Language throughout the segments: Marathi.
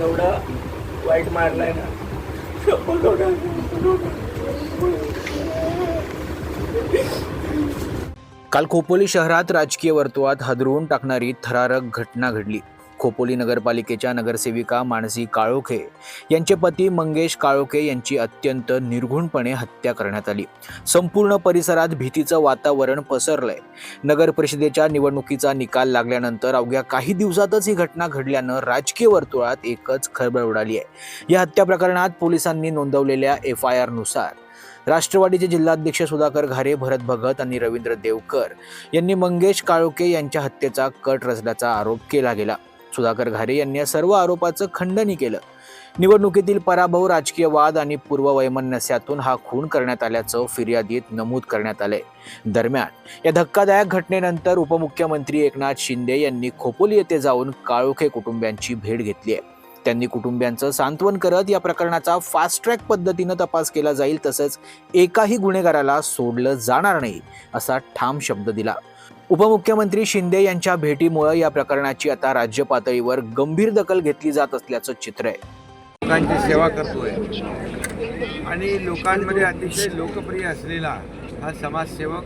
एवढा वाईट मारलाय ना. काल खोपोली शहरात राजकीय वर्तुळात हादरवून टाकणारी थरारक घटना घडली. खोपोली नगरपालिकेच्या नगरसेविका मानसी काळोखे यांचे पती मंगेश काळोखे यांची अत्यंत निर्घुणपणे हत्या करण्यात आली. संपूर्ण परिसरात भीतीचं वातावरण पसरलंय. नगर परिषदेच्या निवडणुकीचा निकाल लागल्यानंतर अवघ्या काही दिवसातच ही घटना घडल्यानं राजकीय वर्तुळात एकच खळबळ उडाली आहे या हत्या प्रकरणात पोलिसांनी नोंदवलेल्या एफ आय आरनुसार राष्ट्रवादीचे जिल्हाध्यक्ष सुधाकर घारे भरत भगत आणि रवींद्र देवकर यांनी मंगेश काळोके यांच्या हत्येचा कट रचल्याचा आरोप केला गेला. सुधाकर घारे यांनी या सर्व आरोपाचं खंडनही केलं. निवडणुकीतील पराभव राजकीय वाद आणि पूर्ववैमनस्यातून हा खून करण्यात आल्याचं फिर्यादीत नमूद करण्यात आलंय. दरम्यान या धक्कादायक घटनेनंतर उपमुख्यमंत्री एकनाथ शिंदे यांनी खोपोली येथे जाऊन काळोखे कुटुंबियांची भेट घेतली आहे. त्यांनी कुटुंबियांचं सांत्वन करत या प्रकरणाचा फास्ट ट्रॅक पद्धतीनं तपास केला जाईल तसंच एकाही गुन्हेगाराला सोडलं जाणार नाही असा ठाम शब्द दिला. उपमुख्यमंत्री शिंदे यांच्या भेटीमुळे या प्रकरणाची आता राज्य पातळीवर गंभीर दखल घेतली जात असल्याचं चित्र आहे. लोकांची सेवा करतोय. आणि लोकांमध्ये अतिशय लोकप्रिय असलेला हा समाजसेवक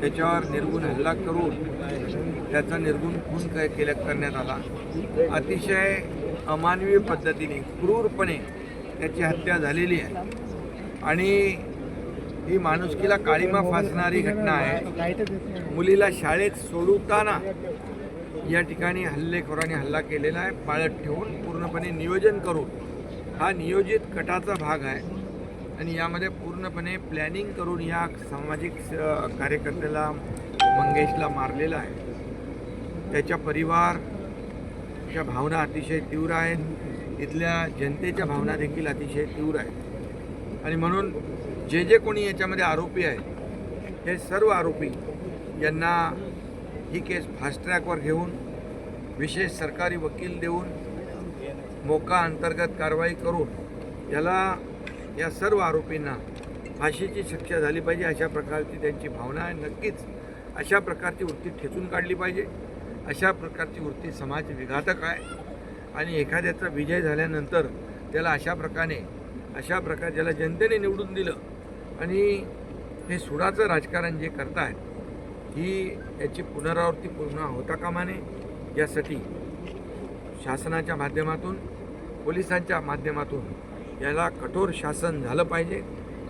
त्याच्यावर निर्गुण हल्ला करून त्याचा निर्गुण खून क केल्या करण्यात आला. अतिशय अमानवीय पद्धतीने क्रूरपणे त्याची हत्या झालेली आहे. आणि ही माणुसकीला काळीमा फासणारी घटना आहे. मुलीला शाळेत सोडवताना या ठिकाणी हल्लेखोरांनी हल्ला केलेला आहे. पाळत ठेवून पूर्णपणे नियोजन करून हा नियोजित कटाचा भाग आहे. आणि यामध्ये पूर्णपणे प्लॅनिंग करून या सामाजिक कार्यकर्त्याला मंगेशला मारलेला आहे. त्याच्या परिवारच्या भावना अतिशय तीव्र आहेत. इथल्या जनतेच्या भावना देखील अतिशय तीव्र आहेत. आणि म्हणून जे जे कोणी याच्यामध्ये आरोपी आहेत हे सर्व आरोपी यांना ही केस फास्ट ट्रॅकवर घेऊन विशेष सरकारी वकील देऊन मोका अंतर्गत कारवाई करून याला या सर्व आरोपींना फाशीची शिक्षा झाली पाहिजे अशा प्रकारची त्यांची भावना आहे. नक्कीच अशा प्रकारची वृत्ती ठेचून काढली पाहिजे. अशा प्रकारची वृत्ती समाज विघातक आहे. आणि एखाद्याचा विजय झाल्यानंतर त्याला अशा प्रकारे अशा प्रकारे ज्याला जनतेने निवडून दिलं आणि हे सुडाचं राजकारण जे करतायत ही याची पुनरावृत्ती पूर्ण होता कामा नये. यासाठी शासनाच्या माध्यमातून पोलिसांच्या माध्यमातून याला कठोर शासन झालं पाहिजे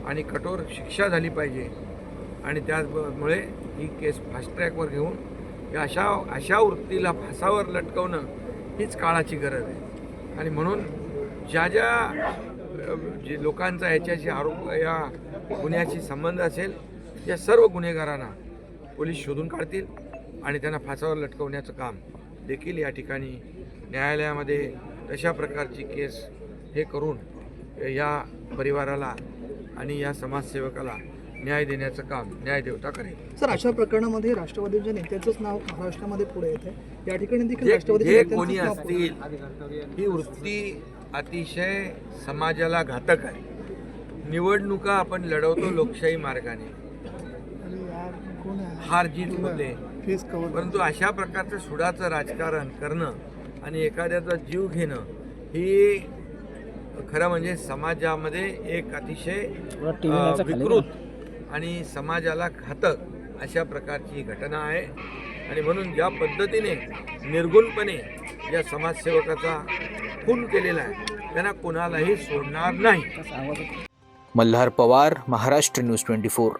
आणि कठोर शिक्षा झाली पाहिजे. आणि त्याचमुळे ही केस फास्ट ट्रॅकवर घेऊन या अशा अशा वृत्तीला फासावर लटकवणं हीच काळाची गरज आहे. आणि म्हणून ज्या ज्या जे लोकांचा याच्याशी आरोप या गुन्ह्याशी संबंध असेल या सर्व गुन्हेगारांना पोलीस शोधून काढतील आणि त्यांना फासावर लटकवण्याचं काम देखील या ठिकाणी न्यायालयामध्ये तशा प्रकारची केस हे करून या परिवाराला आणि या समाजसेवकाला न्याय देण्याचं काम न्यायदेवता करेल सर अशा प्रकरणामध्ये राष्ट्रवादीच्या नेत्यांचंच नाव महाराष्ट्रामध्ये पुढे येते या ठिकाणी देखील नेत्यांचंच कोणी असतील ही वृत्ती अतिशय समाजाला घातक आहे. निवडणुका आपण लढवतो लोकशाही मार्गाने. हार जीत होते. फेस कव्हर परंतु अशा प्रकारचं सुडाचं राजकारण करणं आणि एखाद्याचा जीव घेणं ही खरं म्हणजे समाजामध्ये एक अतिशय विकृत आणि समाजाला घातक अशा प्रकारची घटना आहे. आणि म्हणून ज्या पद्धतीने निर्गुणपणे या समाजसेवकाचा खून केलेला आहे त्यांना कोणालाही सोडणार नाही. Malhar Pawar Maharashtra news twenty four.